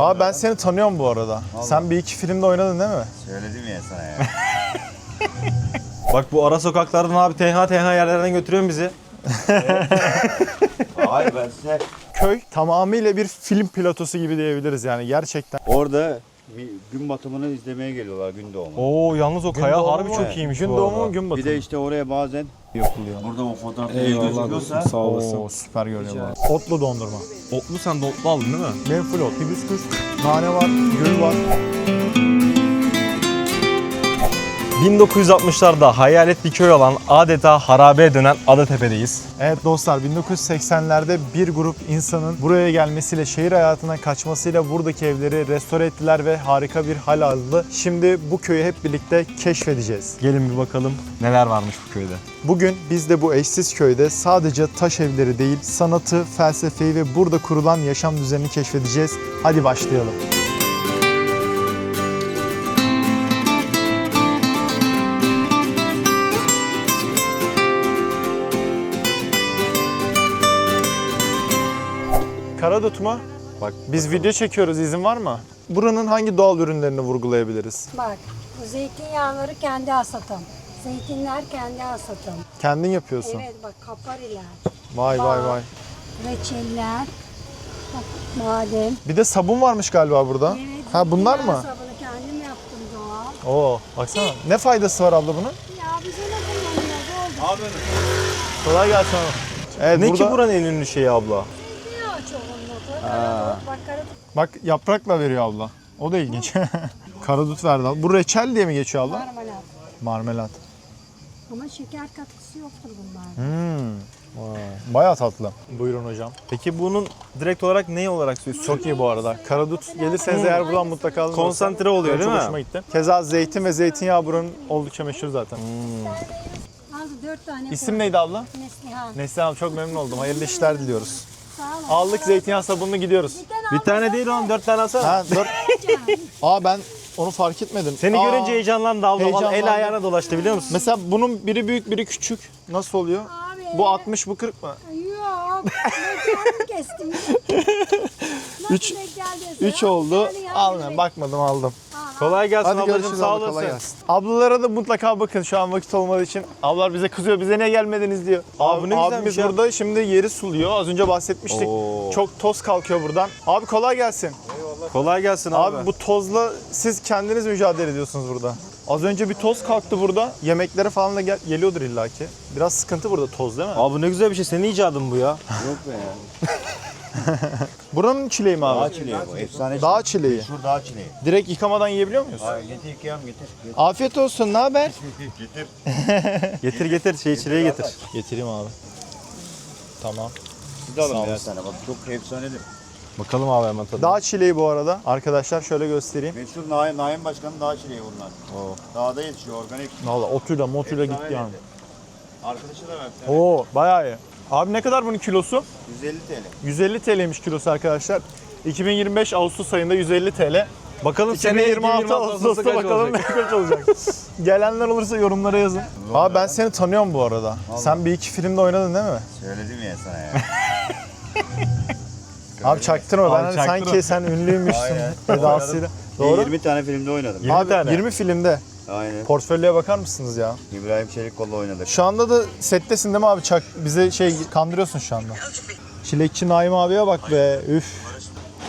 Abi ben seni tanıyorum bu arada. Sen bir iki filmde oynadın değil mi? Söyledim ya sana ya. Bak bu ara sokaklardan abi tenha tenha yerlerden götürüyorsun bizi. Hayır ben size Köy tamamıyla bir film platosu gibi diyebiliriz yani gerçekten. orada bir gün batımını izlemeye geliyorlar gün doğumu. Oo yalnız o kaya doğumu harbi mu? çok iyiymiş Gün bu doğumu arada. gün Bir batımı? de işte oraya bazen yapılıyor. burada o fotoğrafta Eyvallah gözüküyorsa sağ olasın. Oo süper görünüyor bu. Otlu dondurma. Otlu sen de otlu aldın değil mi? Benim full ot. Hibiskus, nane var, gül var. 1960'larda hayalet bir köy olan adeta harabeye dönen Adatepe'deyiz. Evet dostlar 1980'lerde bir grup insanın buraya gelmesiyle şehir hayatından kaçmasıyla buradaki evleri restore ettiler ve harika bir hal aldı. Şimdi bu köyü hep birlikte keşfedeceğiz. Gelin bir bakalım neler varmış bu köyde. Bugün biz de bu eşsiz köyde sadece taş evleri değil sanatı, felsefeyi ve burada kurulan yaşam düzenini keşfedeceğiz. Hadi başlayalım. Karadut mu? Bak Biz video çekiyoruz. izin var mı? Buranın hangi doğal ürünlerini vurgulayabiliriz? Bak bu zeytinyağları kendi hasatım. Zeytinler kendi hasatım. Kendin yapıyorsun. Evet bak kapariler, Vay vay vay. reçeller, bak badem. Bir de sabun varmış galiba burada. Evet, Ha bunlar zeytinyağı mı? sabunu kendim yaptım doğal. Oo, baksana. Ne faydası var abla bunun? Ya bize ne kullanıyoruz oldu. Kolay gelsin abi. Evet, ne burada, ki buranın en ünlü şeyi abla? Bak karadut Bak yaprakla veriyor abla. O da ilginç. Karadut verdi abla. Bu reçel diye mi geçiyor abla? marmelat. Marmelat. Ama şeker katkısı yoktur bunlar. Hmm. Bayağı tatlı. Buyurun hocam. Peki bunun direkt olarak ne olarak söylüyorsun? Çok iyi bu arada. Karadut gelirseniz eğer buradan mutlaka alın. Konsantre oluyor Benim değil çok mi? hoşuma gitti. Keza zeytin ve zeytinyağı buranın oldukça meşhur zaten. Az dört tane İsim neydi abla? Neslihan. Neslihan çok memnun oldum. Hayırlı işler diliyoruz. Sağ olun. Aldık zeytinyağı sabununu gidiyoruz. Bir tane değil oğlum dört tane alsana. Ha, dört... Aa ben onu fark etmedim. Seni Aa, görünce heyecanlandı abla. Vallahi Heyecanlandı. El ayağına dolaştı biliyor musun? Mesela bunun biri büyük biri küçük. Nasıl oluyor? Abi. Bu 60 bu 40 mı? Yok. Ben kendim kestim. Nasıl Üç- denk geldiyse. 3 Ya, oldu. Almıyorum bakmadım aldım. Kolay gelsin Hadi ablacığım görüşürüz sağ abla olasın. kolay gelsin. Ablalara da mutlaka bakın şu an vakit olmadığı için. Ablalar bize kızıyor bize niye gelmediniz diyor. Abi ne abimiz güzelmiş ya. burada şimdi yeri suluyor. Az önce bahsetmiştik. Oo. Çok toz kalkıyor buradan. Abi kolay gelsin. Kolay gelsin abi. Abi bu tozla siz kendiniz mücadele ediyorsunuz burada. Az önce bir toz kalktı burada. Yemeklere falan da gel- geliyordur illaki. Biraz sıkıntı burada toz değil mi? Abi ne güzel bir şey. Senin icadın bu ya. yok be ya. Buranın çileği mi abi? Dağ çileği bu. Efsane Dağ çileği. Şu dağ çileği. Direkt yıkamadan yiyebiliyor muyuz? Hayır getir yıkayalım getir. Getir. Afiyet olsun. Ne haber? getir. Getir getir şey çileği getir. Getireyim abi. Tamam. Siz de alın Sağ birer tane bak çok efsanedir. Bakalım abi hemen tadına. Dağ çileği bu arada. Arkadaşlar şöyle göstereyim. Meşhur Naim, Naim Başkan'ın dağ çileği bunlar. Dağda yetişiyor organik. Valla otuyla motuyla Efsane gitti yani. Arkadaşı da verdi. Oo bayağı iyi. Abi ne kadar bunun kilosu? 150 TL. 150 TL'ymiş kilosu arkadaşlar. 2025 Ağustos ayında 150 TL. Bakalım seneye 2026 Ağustos'ta bakalım ne kaç olacak. Gelenler olursa yorumlara yazın. Abi ben seni tanıyorum bu arada. Sen bir iki filmde oynadın değil mi? Söyledim ya sana ya. Abi çaktırma ben Abi hani çaktırma. sanki sen ünlüymüşsün Aynen. edasıyla. Doğru. Doğru. 20 tane filmde oynadım. 20 Abi tane. 20 filmde. Aynen. Portföylüye bakar mısınız ya? İbrahim Çelikkol'la oynadık. Şu anda da settesin değil mi abi? Çak bize şey kandırıyorsun şu anda. Çilekçi Naim abiye bak be. Üf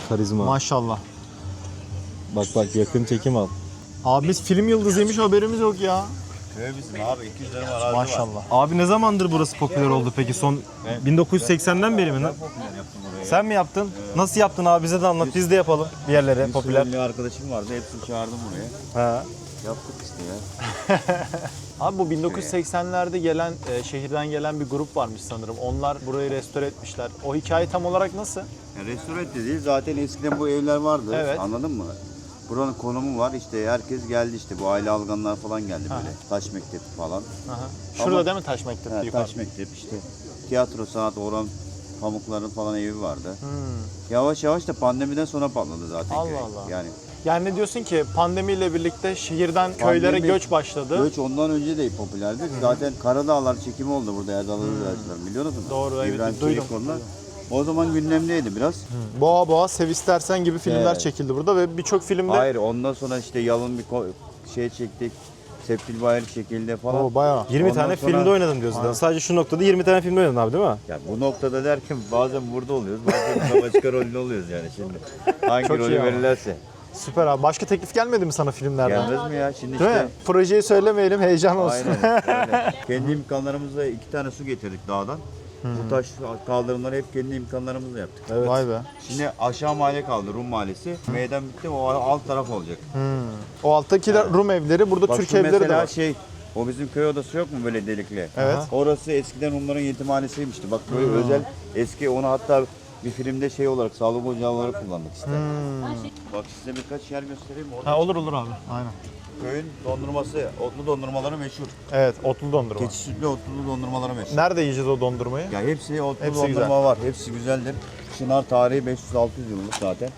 Karizma. maşallah. Bak bak yakın çekim al. Abi biz film yıldızıymış haberimiz yok ya. Köy bizim abi 200 lira var. Maşallah. Abi ne zamandır burası popüler oldu peki? Son 1980'den beri mi? Ben popüler yaptım Sen mi yaptın? Nasıl yaptın abi bize de anlat. Biz de yapalım bir yerlere popüler. Bir arkadaşım vardı hepsini çağırdım buraya. Ha. Yaptık işte ya. Abi bu 1980'lerde gelen e, şehirden gelen bir grup varmış sanırım. Onlar burayı restore etmişler. O hikaye tam olarak nasıl? Ya restoran de değil zaten eskiden bu evler vardı. Evet. Anladın mı? Buranın konumu var işte herkes geldi işte bu aile alganlar falan geldi böyle. Taş mektebi falan. Aha. Şurada Ama- değil mi taş mektebi taş mektep işte. Tiyatro sanat Orhan Pamukların falan evi vardı. Hmm. Yavaş yavaş da pandemiden sonra patladı zaten Allah köy. Allah. Yani Yani ne diyorsun ki pandemiyle birlikte şehirden köylere Pandemi- göç başladı. göç ondan önce de popülerdi. Zaten Karadağlar çekimi oldu burada Erdal Arıcılar biliyor musun? Doğru, evet, İbrahim duydum. Çelikkol'la. O zaman gündemdeydi biraz. Boğa Boğa Sev İstersen gibi filmler Evet. çekildi burada ve birçok filmde Hayır ondan sonra işte yalın bir şey çektik. Septil bayır çekildi falan. o bayağı 20 Ondan tane sonra- filmde oynadın diyorsun. Sadece şu noktada 20 tane filmde oynadın abi değil mi? Ya bu noktada derken bazen burada oluyoruz, bazen başka rolde oluyoruz yani şimdi. Hangi Çok iyi rolü ama. verirlerse. süper abi. Başka teklif gelmedi mi sana filmlerden? Gelmez mi ya? Şimdi Değil işte mi? Projeyi söylemeyelim heyecan olsun. Aynen. öyle. kendi imkanlarımızla iki tane su getirdik dağdan. Bu taş kaldırımları hep kendi imkanlarımızla yaptık. Vay be. Şimdi aşağı mahalle kaldı Rum mahallesi. Meydan bitti o alt taraf olacak. O alttaki de Rum evleri, burada Bak Türk şu evleri de mesela var. şey o bizim köy odası yok mu böyle delikli? Evet. Orası eskiden Rumların yetimhanesiymişti. Bak böyle özel eski onu hatta bir filmde şey olarak sağlık ocağı olarak kullandık işte. Bak size birkaç yer göstereyim. Orada Ha olur olur abi. Aynen. köyün dondurması, otlu dondurmaları meşhur. Evet, otlu dondurma. Keçi sütlü otlu dondurmaları meşhur. Nerede yiyeceğiz o dondurmayı? Ya hepsi otlu Hepsi dondurma güzel. var. Hepsi güzeldir. Çınar tarihi 500-600 yıllık zaten.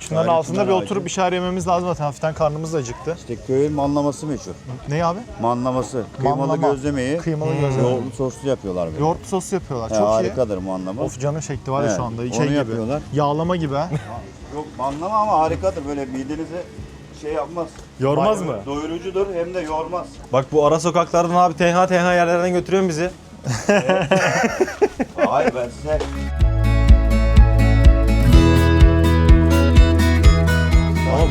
Şunların Tarih altında bir oturup bir şeyler yememiz lazım zaten. Hafiften karnımız da acıktı. İşte köyün manlaması meşhur. Ne abi? Manlaması. Kıymalı Manlama. gözlemeyi Kıymalı gözleme. yoğurtlu soslu yapıyorlar böyle. Yoğurtlu sos yapıyorlar. He, Çok iyi. harikadır manlama. Of canım çekti var ya şu anda. onu Şey gibi. yapıyorlar. Yağlama gibi ha. Yok manlama ama harikadır. Böyle midenize şey yapmaz. Yormaz mı? Doyurucudur hem de yormaz. Bak bu ara sokaklardan abi tenha tenha yerlerden götürüyorsun bizi. Hayır ben size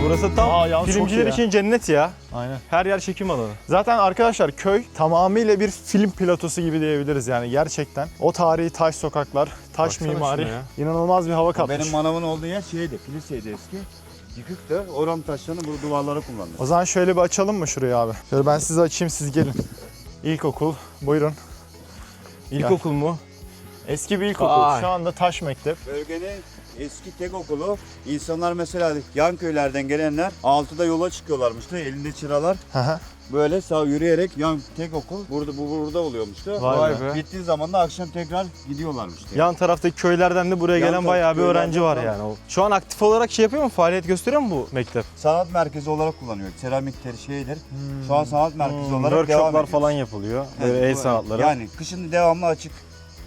burası tam Aa, yalnız çok filmciler iyi için cennet ya. Aynen. Her yer çekim alanı. Zaten arkadaşlar köy tamamıyla bir film platosu gibi diyebiliriz yani gerçekten. O tarihi taş sokaklar, taş Baksana mimari şuna ya. inanılmaz bir hava katmış. benim manavın olduğu yer şeydi, kiliseydi eski. Yıkıktı. Oran taşlarını bu duvarlara kullandık. O zaman şöyle bir açalım mı şurayı abi? Şöyle ben size açayım siz gelin. İlkokul buyurun. İlkokul mu? Eski bir ilkokul. Vay. Şu anda taş mektep. Bölgenin eski tek okulu. İnsanlar mesela yan köylerden gelenler 6'da yola çıkıyorlarmıştı. Elinde çıralar. Hı hı. Böyle sağ yürüyerek yan tek okul burada bu burada oluyormuştu. Vay Vay be. Bittiği zaman da akşam tekrar gidiyorlarmıştı. Yan taraftaki köylerden de buraya Yan gelen bayağı bir taraftaki öğrenci var köylerden yani. O- Şu an aktif olarak şey yapıyor mu? Faaliyet gösteriyor mu bu mektep? Sanat merkezi olarak kullanıyor. Seramiktir, şeydir. Şu an sanat merkezi olarak devam Workshoplar ediyor. falan yapılıyor. Böyle Evet, el bu- sanatları. Yani kışın devamlı açık.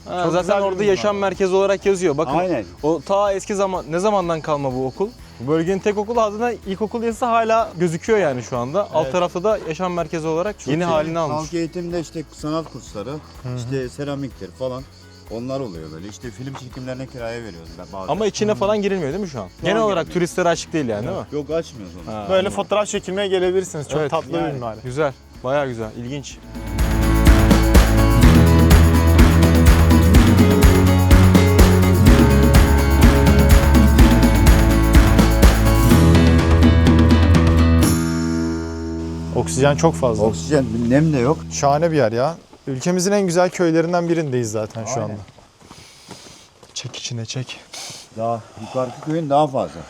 Ha, Çok zaten bir orada ürün yaşam var. merkezi olarak yazıyor. Bakın Aynen. o ta eski zaman ne zamandan kalma bu okul? Bu bölgenin tek okulu adına ilkokul yazısı hala gözüküyor yani şu anda. Alt tarafta da yaşam merkezi olarak yeni halini almış. Halk eğitimde işte sanat kursları, işte seramiktir falan. Onlar oluyor böyle. İşte film çekimlerine kiraya veriyoruz ben bazen. Ama içine falan girilmiyor değil mi şu an? Genel olarak girilmiyor. turistlere açık değil yani değil mi? Yok açmıyoruz onu. Ha, Böyle fotoğraf çekilmeye gelebilirsiniz. Çok Evet, tatlı bir yani. mimari. Güzel. Bayağı güzel. ilginç. Oksijen çok fazla. Oksijen, nem de yok. Şahane bir yer ya. Ülkemizin en güzel köylerinden birindeyiz zaten şu Aynen. anda. Çek içine çek. Daha yukarıki köyün daha fazla.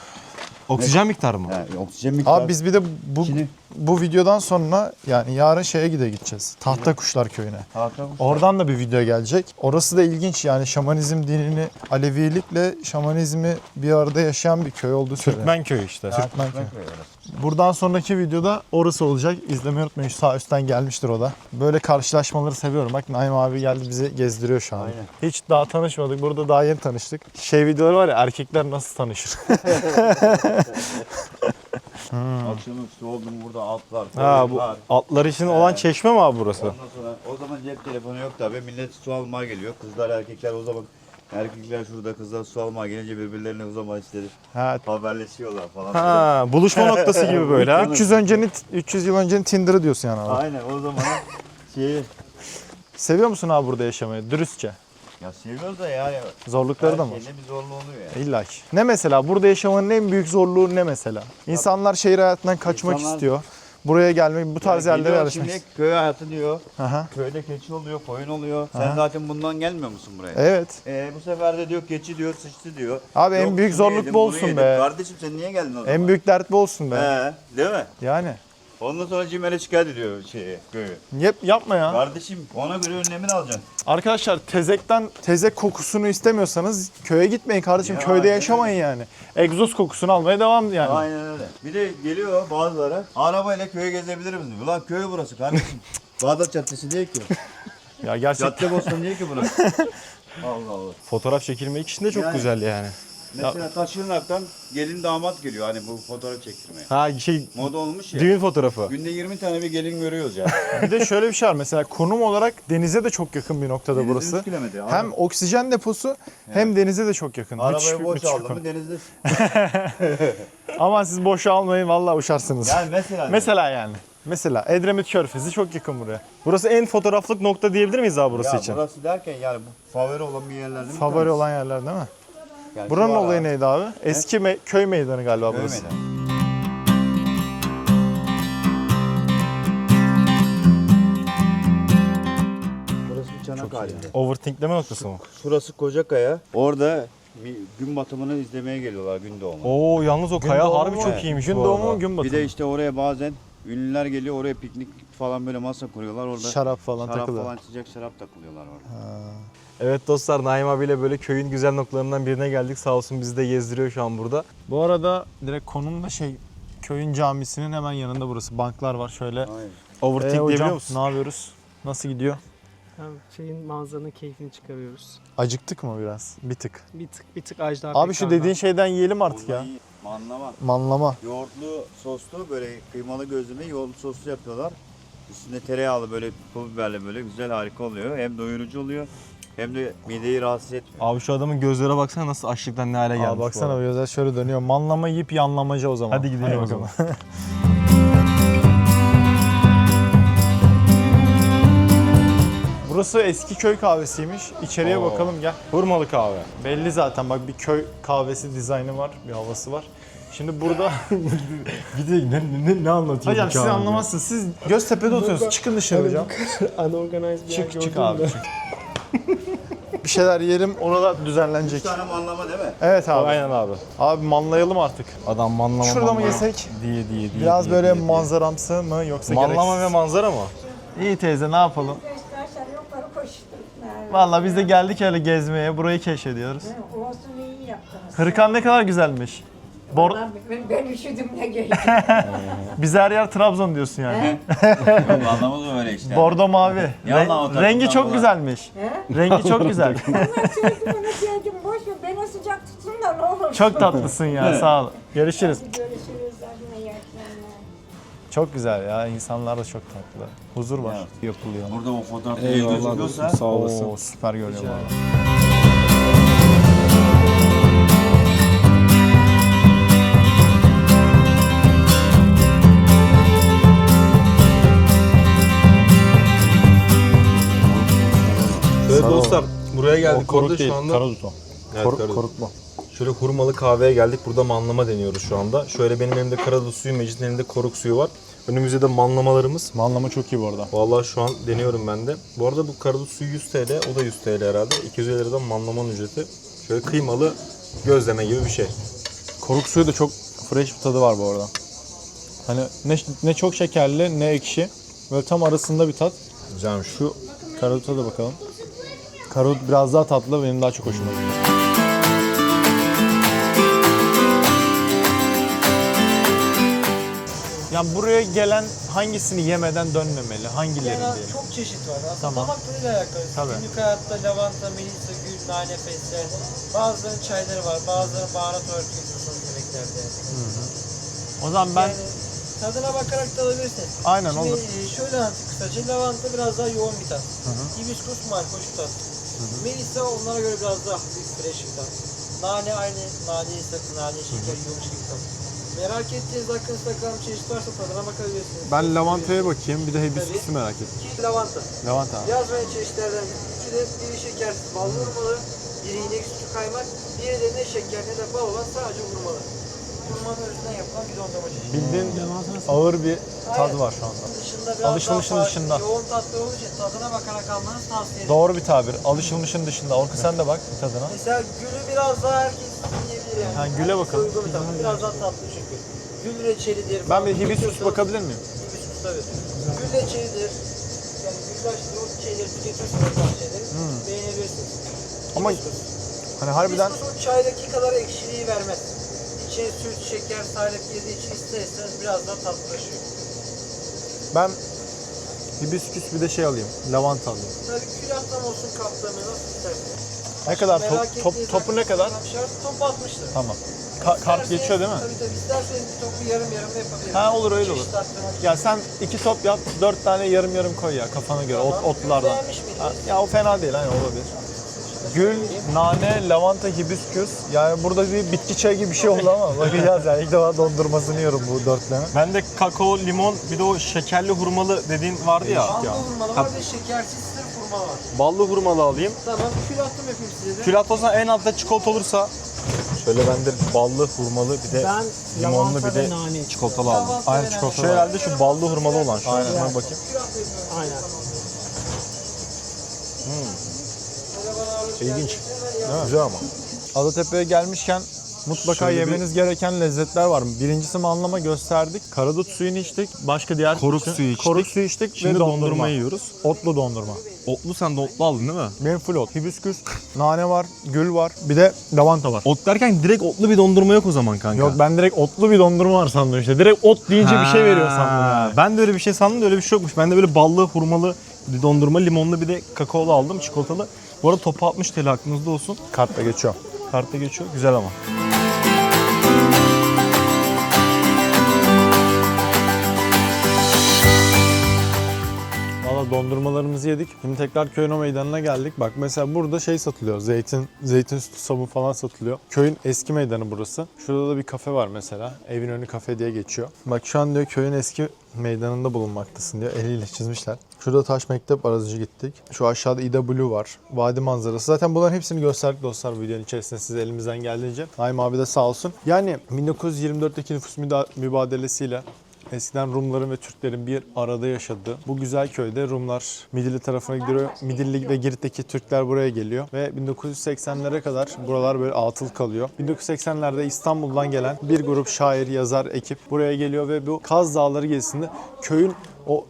Oksijen miktarı mı? Yani oksijen miktarı. Abi biz bir de bu Şimdi- bu videodan sonra yani yarın şeye gide gideceğiz. Tahta Kuşlar Köyü'ne. Hakan Oradan da bir video gelecek. Orası da ilginç yani şamanizm dinini, Alevilikle şamanizmi bir arada yaşayan bir köy olduğu söyleniyor. Türkmen köyü işte. Türkmen köyü. Buradan sonraki videoda orası olacak. İzlemeyi unutmayın. Şu Sağ üstten gelmiştir o da. Böyle karşılaşmaları seviyorum. Bak Naim abi geldi bizi gezdiriyor şu an. Aynen. Hiç daha tanışmadık. Burada daha yeni tanıştık. Şey videoları var ya erkekler nasıl tanışır? Akşamüstü oldum burada altlar. Ha bu atlar için olan çeşme mi abi burası? Ondan sonra o zaman cep telefonu yok tabi. Millet su almaya geliyor. Kızlar erkekler o zaman erkekler şurada kızlar su almaya gelince birbirlerine o zaman işte ha, haberleşiyorlar falan. Ha, buluşma noktası gibi böyle ha. 300 öncenin 300 yıl öncenin Tinder'ı diyorsun yani abi. Aynen o zaman şeyi Seviyor musun abi burada yaşamayı? Dürüstçe. ya seviyoruz da ya. Zorlukları da mı? Her şeyde bir zorluğu oluyor ya. İlla ki. Ne mesela? Burada yaşamanın en büyük zorluğu ne mesela? İnsanlar şehir hayatından kaçmak İnsanlar- istiyor. Buraya gelmek, bu tarz Yani yerlere yerleşmek Şimdi köy hayatı diyor. Aha. Köyde keçi oluyor, koyun oluyor. Sen Aha. zaten bundan gelmiyor musun buraya? Evet. Ee, bu sefer de diyor keçi diyor, sıçtı diyor. Abi en büyük zorluk yedim, bu olsun yedim. be. Kardeşim sen niye geldin o zaman? En büyük dert bu olsun be. He, değil mi? Yani. Ondan sonra Cimer'e şikayet ediyor şeye, köyü. Yap, yapma ya. Kardeşim ona göre önlemini alacaksın. Arkadaşlar tezekten tezek kokusunu istemiyorsanız köye gitmeyin kardeşim. Ya, Köyde aynen. yaşamayın yani. Egzoz kokusunu almaya devam yani. Aynen öyle. Bir de geliyor bazıları arabayla köye gezebilir misin? Ulan köy burası kardeşim. Bağdat Caddesi değil ki. Ya gerçekten Cadde Bostan değil ki burası. Allah Allah. Fotoğraf çekilmek için de çok Yani- güzel yani. Mesela Taşırnak'tan gelin damat geliyor hani bu fotoğraf çektirmeye. Ha şey Moda olmuş ya. düğün fotoğrafı. Günde 20 tane bir gelin görüyoruz ya. Bir de şöyle bir şey var mesela konum olarak denize de çok yakın bir noktada burası. üç kilometre. Hem oksijen deposu hem denize de çok yakın. Müthiş Arabayı bir- boş müthiş bir aldım konu. mı denizde. Ama siz boşa almayın vallahi uçarsınız. Yani mesela. Mesela yani. Mesela Edremit Körfezi çok yakın buraya. Burası en fotoğraflık nokta diyebilir miyiz abi burası ya için? burası derken yani bu favori olan bir yerlerden bir Favori tanesi. olan yerler değil mi? Yani Buranın ara- olayı neydi abi? Eski me- köy meydanı galiba Köy burası. meydanı. Burası bir çanak halinde. Overthinkleme noktası mı? Şurası Kocakaya. Orada bir gün batımını izlemeye geliyorlar gün doğumu. Oo yalnız o kaya doğumu harbi mu? çok iyiymiş Gün bu doğumu arada. gün batımı? Bir de işte oraya bazen ünlüler geliyor oraya piknik falan böyle masa kuruyorlar orada. şarap falan şarap takılıyor. falan sıcak şarap takılıyorlar orada. Evet dostlar Naim abiyle böyle köyün güzel noktalarından birine geldik. Sağ olsun bizi de gezdiriyor şu an burada. Bu arada direkt konum da şey köyün camisinin hemen yanında burası. Banklar var şöyle. Aynen. Overthink Ee, diyebiliyor hocam musun? ne yapıyoruz? Nasıl gidiyor? Şeyin manzaranın keyfini çıkarıyoruz. Acıktık mı biraz? Bir tık. Bir tık bir tık Ajda Abi şu dediğin şeyden yiyelim artık ya. Ondan iyi. Manlama. Manlama. Yoğurtlu soslu böyle kıymalı gözleme yoğurtlu soslu yapıyorlar. Üstünde tereyağlı böyle pul biberle böyle güzel harika oluyor. Hem doyurucu oluyor hem de mideyi rahatsız etmiyor. Abi şu adamın gözlere baksana nasıl açlıktan ne hale gelmiş. Aa, bu baksana gözler şöyle dönüyor. Manlama yiyip yanlamacı o zaman. Hadi gidelim o zaman. Burası eski köy kahvesiymiş. İçeriye Oo. bakalım gel. Hurmalı kahve. Belli zaten bak bir köy kahvesi dizaynı var, bir havası var. Şimdi burada Bir de ne, ne, ne anlatıyor hocam siz anlamazsınız. Siz Göztepe'de oturuyorsunuz. Çıkın dışarı hocam. Unorganized bir yer Çık çık abi çık. bir şeyler yiyelim oralar Bir düzenlenecek. tane manlama değil mi? Evet abi. Aynen abi. Abi manlayalım artık. Adam manlama Şurada mı manlama yesek? Diye diye diye. Biraz diye, böyle diye, diye. manzaramsı mı yoksa Manlama ve gereksiz? manzara mı? İyi teyze ne yapalım? Vallahi biz de geldik öyle gezmeye. Burayı keşfediyoruz. Olsun iyi yaptınız. Hırkan ne kadar güzelmiş. Bor Vallahi ben, ben üşüdüm ne geldim. biz her yer Trabzon diyorsun yani. Manlama da öyle işte. Bordo mavi. Ya Ren- Allah o rengi çok güzelmiş. Rengi çok güzel. Ama sözümü sevdim boş ver beni sıcak tutsun da ne olur. çok tatlısın ya sağ ol. Görüşürüz. Görüşürüz. Çok güzel ya insanlar da çok tatlı. Huzur var. Yapılıyor. Burada o fotoğrafta iyi gözüküyorsa sağ olasın. Oo, süper görünüyor bu arada. Evet Sağ dostlar buraya geldik. O koruk Burada değil, şu anda... karadut o. Evet, korukma. Şöyle hurmalı kahveye geldik. Burada manlama deniyoruz şu anda. Şöyle benim elimde karadut suyu, Mecit'in elinde koruk suyu var. Önümüzde de manlamalarımız. Manlama çok iyi bu arada. Vallahi şu an deniyorum ben de. Bu arada bu karadut suyu 100 TL, o da 100 TL herhalde. 250 liradan manlamanın ücreti. Şöyle kıymalı gözleme gibi bir şey. Koruk suyu da çok fresh bir tadı var bu arada. Hani ne, ne çok şekerli ne ekşi. Böyle tam arasında bir tat. Güzelmiş. Şu karaduta da bakalım. Karadut biraz daha tatlı benim daha çok hoşuma gidiyor. Yani buraya gelen hangisini yemeden dönmemeli? Hangilerini Yani diyelim? çok çeşit var. Aslında Tamam. damak tadıyla alakalı. Tabii. Günlük hayatta lavanta, melisa, gül, nane, fesleğen. Bazılarının çayları var, bazılarının baharat tüketiyorsunuz yemeklerde. O zaman ben Yani tadına bakarak da alabilirsiniz. aynen Şimdi olur. e, şöyle anlatayım kısaca. Lavanta biraz daha yoğun bir tat. Hibiskus markoş bir tat. Melisa onlara göre biraz daha hafif fresh bir tat. Nane aynı nane sakın nane şeker yumuşak bir tat. Merak ettiğiniz hakkınızda kalan çeşit varsa tadına bakabilirsiniz. Ben lavantaya bakayım bir de hibiskusu merak ettim. İki lavanta. Lavanta. Yazmayan çeşitlerden üçü de biri şekersiz ballı hurmalı, biri inek sütü kaymak, biri de ne şeker ne de bal olan sadece hurmalı. Hurmanın özünden yapılan çeşidi. Bildiğin ağır bir tadı var şu anda. Onun dışında biraz Alışılmışın daha dışında. Yoğun tatlı olduğu için tadına bakarak almanızı tavsiye ederim. Doğru bir tabir. Alışılmışın dışında. Orkun sen de bak bir tadına. Mesela gülü biraz daha herkes yiyebilir yani. Ha, güle Herkese bakalım. Uygun bir tatlı. Biraz daha tatlı çünkü. Gül reçelidir. Ben bir bazı tüketiyorsanız- bakabilir miyim? Hibiskus tabii. Gül reçelidir. Yani güllaç o şeyleri tavsiye ederim. Beğenebilirsiniz. Hmm. Ama Hibiskus. hani harbiden Hibiskus o çaydaki kadar ekşiliği vermez. İçine süt, şeker, salep girdiği için ister istemez biraz daha tatlılaşıyor. ben hibiskus bir de şey alayım. Lavanta alayım. Tabii külahtan olsun kaptanı nasıl isterseniz. Ne kadar top, Merak top- ettiğiniz topu ne kadar? Şart topu 60 lira. Tamam. Ka- kart İsterseniz- geçiyor değil mi? Tabii tabii. İsterseniz bir topu yarım yarım yapabiliriz. Ha olur öyle olur. Çeşit arttırmak Ya sen iki top yap, dört tane yarım yarım koy ya kafana göre ot, otlardan. Beğenmiş miydiniz? Ha, Ya o fena değil, hani olabilir. Gül, nane, lavanta, hibisküs. Yani burada bir bitki çayı gibi bir şey oldu ama bakacağız yani. İlk defa dondurmasını yiyorum bu dörtleme. Ben de kakao, limon bir de o şekerli hurmalı dediğin vardı ya. Ballı hurmalı var ve şekersiz sırf hurma var. Ballı hurmalı alayım. Tamam, kül attım yapayım size de. Külat olsa en altta çikolata olursa şöyle ben de ballı hurmalı bir de Ben limonlu lavanta bir de ve nane. çikolatalı aldım. Lavanta Aynen ve çikolata. Şu herhalde şu ballı hurmalı olan şu. Aynen. Şuna bakayım. Aynen. İlginç. Güzel ama. Adatepe'ye gelmişken mutlaka Şöyle bir- yemeniz gereken lezzetler var. Birincisi manlama gösterdik. Karadut suyunu içtik. Başka diğer Koruk suyu içtik. Koruk suyu içtik Şimdi ve dondurma. dondurma yiyoruz. Otlu dondurma. Otlu sen de otlu aldın değil mi? Benim full ot. Hibisküs, nane var, gül var. Bir de lavanta var. Ot derken direkt otlu bir dondurma yok o zaman kanka. Yok ben direkt otlu bir dondurma var sandım işte. Direkt ot deyince bir şey veriyor sandım Ha, yani. Ben de öyle bir şey sandım da öyle bir şey yokmuş. Ben de böyle ballı, hurmalı bir dondurma, limonlu bir de kakaolu aldım, çikolatalı. Bu arada topu 60 TL aklınızda olsun. Kartla geçiyor. Kartta geçiyor. Güzel ama. Valla dondurmalarımızı yedik. Şimdi tekrar köyün o meydanına geldik. Bak mesela burada şey satılıyor. Zeytin, zeytin sütü sabun falan satılıyor. Köyün eski meydanı burası. Şurada da bir kafe var mesela. Evin önü kafe diye geçiyor. Bak şu an diyor köyün eski meydanında bulunmaktasın diyor. Eliyle çizmişler. Şurada taş mektep aracı gittik. Şu aşağıda İW var. Vadi manzarası. Zaten bunların hepsini gösterdik dostlar videonun içerisinde size elimizden geldiğince. Naim abi de sağ olsun. Yani 1924'teki nüfus mübadelesiyle Eskiden Rumların ve Türklerin bir arada yaşadığı bu güzel köyde Rumlar Midilli tarafına gidiyor. Midilli ve Girit'teki Türkler buraya geliyor ve 1980'lere kadar buralar böyle atıl kalıyor. 1980'lerde İstanbul'dan gelen bir grup şair, yazar, ekip buraya geliyor ve bu Kaz Dağları gezisinde köyün o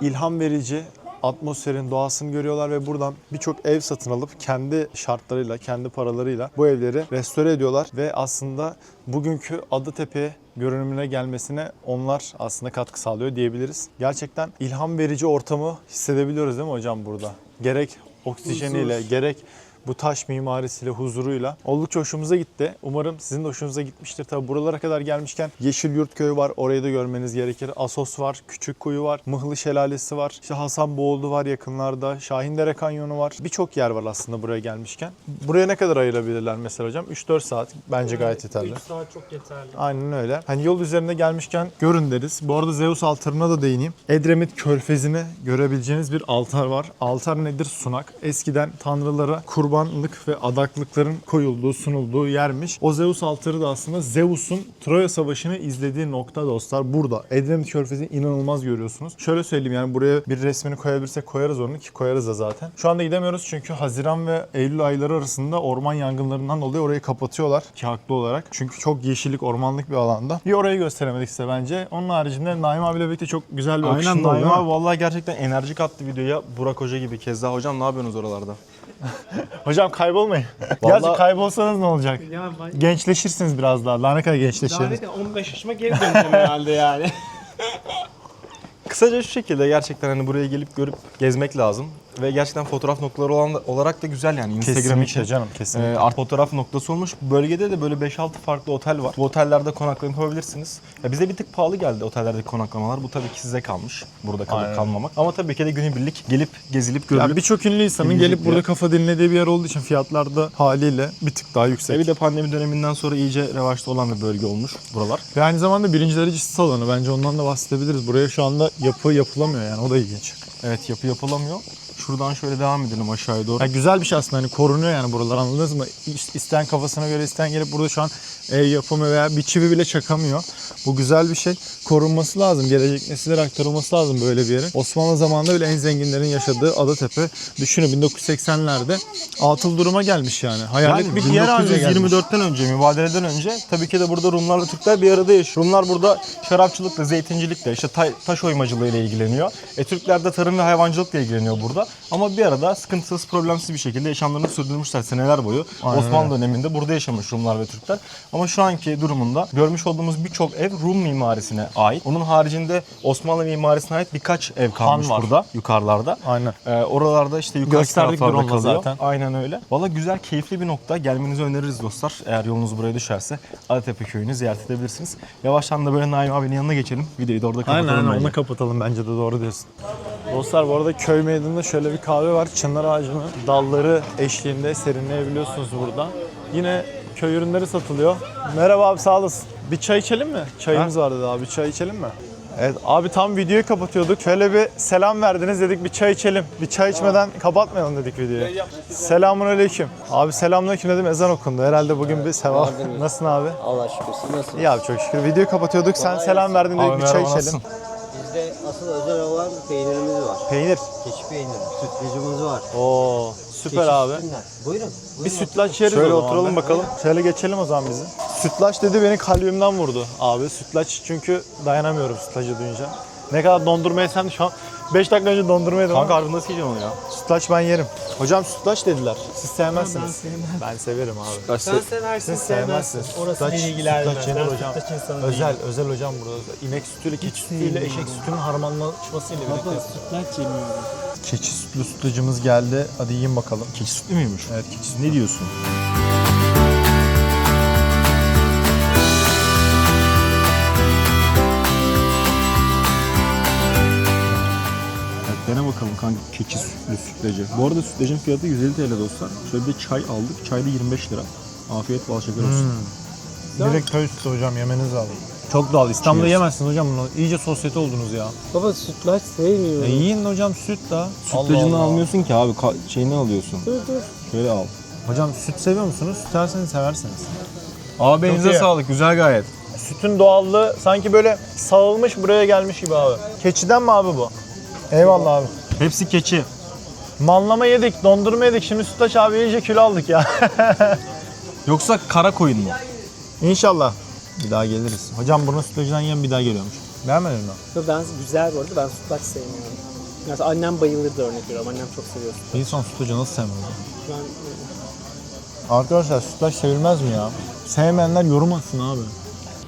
ilham verici atmosferin, doğasını görüyorlar ve buradan birçok ev satın alıp kendi şartlarıyla, kendi paralarıyla bu evleri restore ediyorlar ve aslında bugünkü Adıtepe görünümüne gelmesine onlar aslında katkı sağlıyor diyebiliriz. Gerçekten ilham verici ortamı hissedebiliyoruz değil mi hocam burada? Gerek oksijeniyle, gerek bu taş mimarisiyle, huzuruyla oldukça hoşumuza gitti. Umarım sizin de hoşunuza gitmiştir. Tabi buralara kadar gelmişken Yeşil Yurt Köyü var. Orayı da görmeniz gerekir. Asos var, Küçük Kuyu var, Mıhlı Şelalesi var. İşte Hasan Boğuldu var yakınlarda. Şahindere Kanyonu var. Birçok yer var aslında buraya gelmişken. Buraya ne kadar ayırabilirler mesela hocam? 3-4 saat bence gayet yeterli. 3 saat çok yeterli. Aynen öyle. Hani yol üzerinde gelmişken görün deriz. Bu arada Zeus altarına da değineyim. Edremit Körfezi'ni görebileceğiniz bir altar var. Altar nedir? Sunak. Eskiden tanrılara kurbanlık ve adaklıkların koyulduğu, sunulduğu yermiş. O Zeus altarı da aslında Zeus'un Troya Savaşı'nı izlediği nokta dostlar burada. Edremit Körfezi'ni inanılmaz görüyorsunuz. Şöyle söyleyeyim yani buraya bir resmini koyabilirsek koyarız onu ki koyarız da zaten. Şu anda gidemiyoruz çünkü Haziran ve Eylül ayları arasında orman yangınlarından dolayı orayı kapatıyorlar ki haklı olarak. Çünkü çok yeşillik, ormanlık bir alanda. Bir orayı gösteremedik size bence. Onun haricinde Naim abiyle birlikte çok güzel bir Aynen Naim abi vallahi gerçekten enerjik attı videoya. Burak Hoca gibi kez daha hocam ne yapıyorsunuz oralarda? Hocam kaybolmayın. Vallahi- Gerçi kaybolsanız ne olacak? Ya ben Gençleşirsiniz biraz daha. Daha ne kadar gençleşiriz? Lanet 15 yaşıma geri döneceğim herhalde yani. Kısaca şu şekilde gerçekten hani buraya gelip görüp gezmek lazım. Ve gerçekten fotoğraf noktaları olan, olarak da güzel yani Instagram Kesinlikle için. canım kesinlikle. Ee, art fotoğraf noktası olmuş. Bölgede de böyle 5-6 farklı otel var. Bu otellerde konaklama yapabilirsiniz. Ya bize bir tık pahalı geldi otellerdeki konaklamalar. Bu tabii ki size kalmış. Burada kalıp Aynen. kalmamak. Ama tabii ki de günübirlik gelip gezilip görülüp. Ya birçok ünlü insanın gelip bir burada kafa dinlediği bir yer olduğu için fiyatlar da haliyle bir tık daha yüksek. E bir de pandemi döneminden sonra iyice revaçta olan bir bölge olmuş buralar. Ve aynı zamanda birinci derece sit alanı. Bence ondan da bahsedebiliriz. Buraya şu anda yapı yapılamıyor yani. O da ilginç. Evet yapı yapılamıyor. Şuradan şöyle devam edelim aşağıya doğru. Ya güzel bir şey aslında hani korunuyor yani buralar anladınız mı? İst- İsteyen kafasına göre isteyen gelip burada şu an ev yapamıyor veya bir çivi bile çakamıyor. Bu güzel bir şey. Korunması lazım. Gelecek nesillere aktarılması lazım böyle bir yere. Osmanlı zamanında bile en zenginlerin yaşadığı Adatepe. Düşünün 1980'lerde atıl duruma gelmiş yani. Hayalet Yani bir yer haline gelmiş. 1924'ten önce, mübadeleden önce tabii ki de burada Rumlarla Türkler bir arada yaşıyor. Rumlar burada şarapçılıkla, zeytincilikle, işte ta- taş oymacılığı ile ilgileniyor. E, Türkler de tarım ve hayvancılıkla ilgileniyor burada. Ama bir arada sıkıntısız, problemsiz bir şekilde yaşamlarını sürdürmüşler seneler boyu. Osmanlı döneminde burada yaşamış Rumlar ve Türkler. Ama şu anki durumunda görmüş olduğumuz birçok ev Rum mimarisine ait. Onun haricinde Osmanlı mimarisine ait birkaç ev kalmış var. burada yukarılarda. Aynen. Ee, oralarda işte yukarı Gösterdik taraflarda kalıyor. zaten. Aynen öyle. Valla güzel, keyifli bir nokta. Gelmenizi öneririz dostlar. Eğer yolunuz buraya düşerse Adatepe köyünü ziyaret edebilirsiniz. Yavaştan da böyle Naim abinin yanına geçelim. Videoyu da orada kapatalım Aynen aynen onu kapatalım bence de doğru diyorsun. Dostlar bu arada köy meydanında şöyle bir kahve var. Çınar ağacının dalları eşliğinde serinleyebiliyorsunuz burada. Yine köy ürünleri satılıyor. Merhaba abi sağ olasın. Bir çay içelim mi? Çayımız vardı daha bir çay içelim mi? Evet abi tam videoyu kapatıyorduk. Şöyle bir selam verdiniz dedik bir çay içelim. Bir çay içmeden kapatmayalım dedik videoyu. Selamun aleyküm. Abi selamünaleyküm dedim ezan okundu. Herhalde bugün bir sevap. Nasılsın abi? Allah şükür. Siz nasılsınız? İyi abi çok şükür. Videoyu kapatıyorduk. Sen selam verdin dedik Abi bir çay içelim. nasılsın? Bizde asıl özel olan peynirimiz var. Peynir. Keçi peyniri. Sütlacımız var. Oo süper Keçi abi. sütünden. Buyurun. Bir sütlaç yeriz Şöyle o zaman oturalım be. bakalım. Şöyle geçelim o zaman bizi. Sütlaç dedi beni kalbimden vurdu abi. Sütlaç çünkü dayanamıyorum sütlacı duyunca. Ne kadar dondurma yesem de şu an 5 dakika önce dondurma yedim Kanka harbi nasıl yiyeceksin onu ya? sütlaç ben yerim. Hocam sütlaç dediler. Siz sevmezsiniz. Ben, severim abi. Sen seversin Siz sevmezsiniz. Sütlaç, sütlaç yenir hocam. Özel, özel hocam burada. özel. İnek sütüyle, keçi sütüyle, eşek sütünün harmanlaşmasıyla birlikte. sütlaç yemiyorum. Keçi sütlü sütlacımız geldi. Hadi yiyin bakalım. Keçi sütlü müymüş? Evet keçi sütlü. Ne diyorsun? Sütlü sütlacı. Bu arada sütlacın fiyatı 150 TL dostlar. Şöyle bir çay aldık. Çay da 25 lira. Afiyet bal şeker olsun. Direkt köy sütü hocam yemeniz lazım. Çok doğal. İstanbul'da Cheers. yemezsiniz hocam bunu. İyice sosyete oldunuz ya. Baba sütlaç sevmiyorum. E yiyin hocam süt da. Sütlacını almıyorsun ki abi. Ka- şeyini alıyorsun. Dur dur. Şöyle al. Hocam süt seviyor musunuz? Süt seversiniz. Abi elinize elinize iyi. sağlık. Güzel gayet. Sütün doğallığı sanki böyle sağılmış buraya gelmiş gibi abi. Keçiden mi abi bu? Eyvallah abi. Hepsi keçi. Manlama yedik, dondurma yedik. Şimdi sütlaç abi iyice kilo aldık ya. Yoksa kara koyun mu? İnşallah. Bir daha geliriz. Hocam bunu sütlacından yiyen bir daha geliyormuş. Beğenmedin mi? Yo, Ben güzel bu arada ben sütlaç sevmiyorum. Mesela annem bayılırdı örnek veriyorum. Annem çok seviyor. Bir insan sütlacı nasıl sevmez? Ben Arkadaşlar sütlaç sevilmez mi ya? Sevmeyenler yorum atsın abi.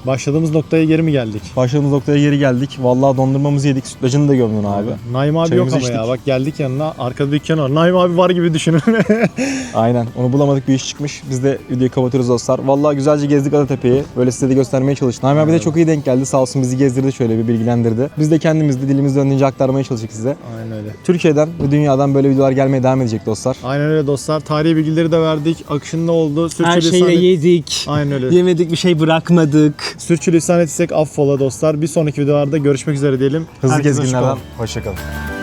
Başladığımız noktaya geri mi geldik? Başladığımız noktaya geri geldik. Vallahi dondurmamızı yedik. Sütlacını da gömdün abi. Naim abi Çayımızı yok ama ya. içtik. Bak geldik yanına. Arkada dükkan var. Naim abi var gibi düşünün. Aynen. Onu bulamadık bir iş çıkmış. Biz de videoyu kapatıyoruz dostlar. Vallahi güzelce gezdik Adatepe'yi. Böyle size de göstermeye çalıştık. Naim abi de çok iyi denk geldi. Sağ olsun bizi gezdirdi şöyle bir bilgilendirdi. Biz de kendimiz de dilimiz döndüğünce aktarmaya çalıştık size. Aynen öyle. Türkiye'den ve dünyadan böyle videolar gelmeye devam edecek dostlar. Aynen öyle dostlar. Tarihi bilgileri de verdik. Akışında oldu. her Sürçülisan et- yedik. Aynen öyle. Yemedik bir şey bırakmadık. Sürçülisan etsek affola dostlar. Bir sonraki videolarda görüşmek üzere diyelim. Hızlı Herkese hoşça gezginlerden kalın. hoşçakalın.